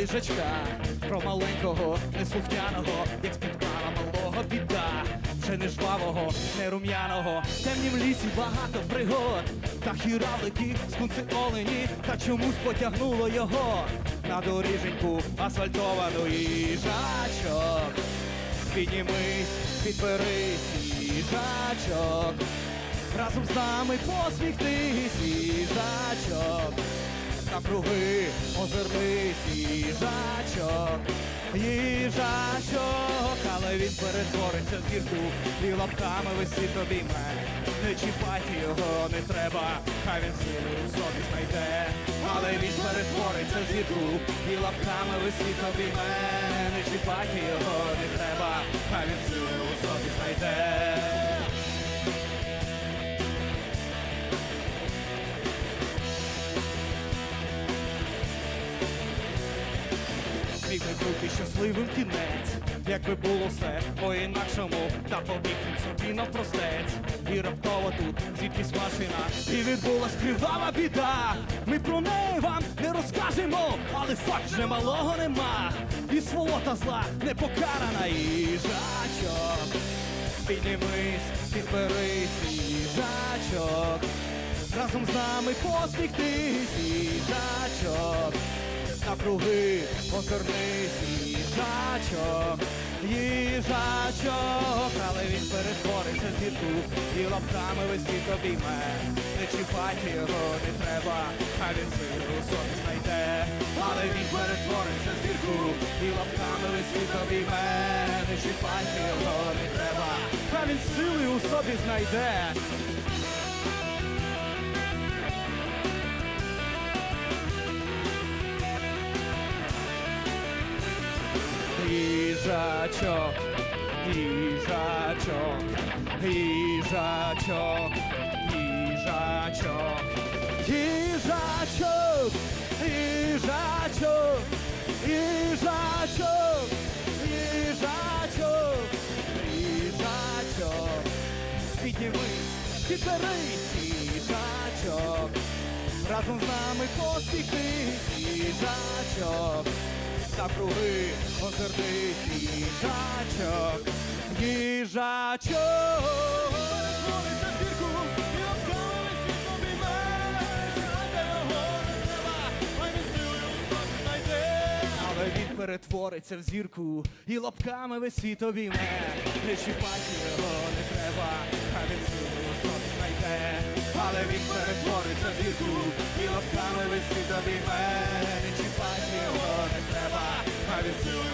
їжачка, про маленького, неслухняного, як спіткала малого біда, вже не жвавого, не рум'яного, в лісі багато пригод, та хіравлики, скунці олені, та чомусь потягнуло його. На доріженьку асфальтовану їжачок. Піднімись, підберись, їжачок, разом з нами посміхнись, їжачок, навкруги озирнись, їжачок, їжачок, але він перетвориться в зірку і лапками висить обійме. Не чіпайте його, не треба, хай він силу собі знайде, але він перетвориться в зірку і лапками висить обійме. Не чіпайте його, не треба, хай він силу собі знайде. Міг би бути щасливим кінець, якби було все по-інакшому, та побіг він собі навпростець. І раптово тут звідкись машина, і відбулась кривава біда. Ми про неї вам не розкажемо, але факт вже малого нема. І сволота зла не покарана їжачок. Піднімись, підберись, їжачок. Разом з нами посміхнись, їжачок. Навкруги озирнись, їжачок, їжачок, але він перетвориться в зірку і лапками висить обійме. Не чіпайте його, не треба, хай він силу собі знайде. Але він перетвориться в зірку і лапками висить обійме. Не чіпайте його, не треба, хай він сили у собі знайде. Їжачок, їжачок, їжачок, їжачок, їжачок, їжачок, їжачок, їжачок, їжачок, піднімись, підберись, їжачок, разом з нами посміхнись, їжачок. Навкруги озирнись, їжачок, їжачок. Твориться зірку, і не треба, хай він силою. Але він перетвориться в зірку і лапками весь світ обійме. Не чіпайте його, не треба, хай він силою але він перетвориться в зірку і лапками висить обійме. Не чіпати його не треба, а від сили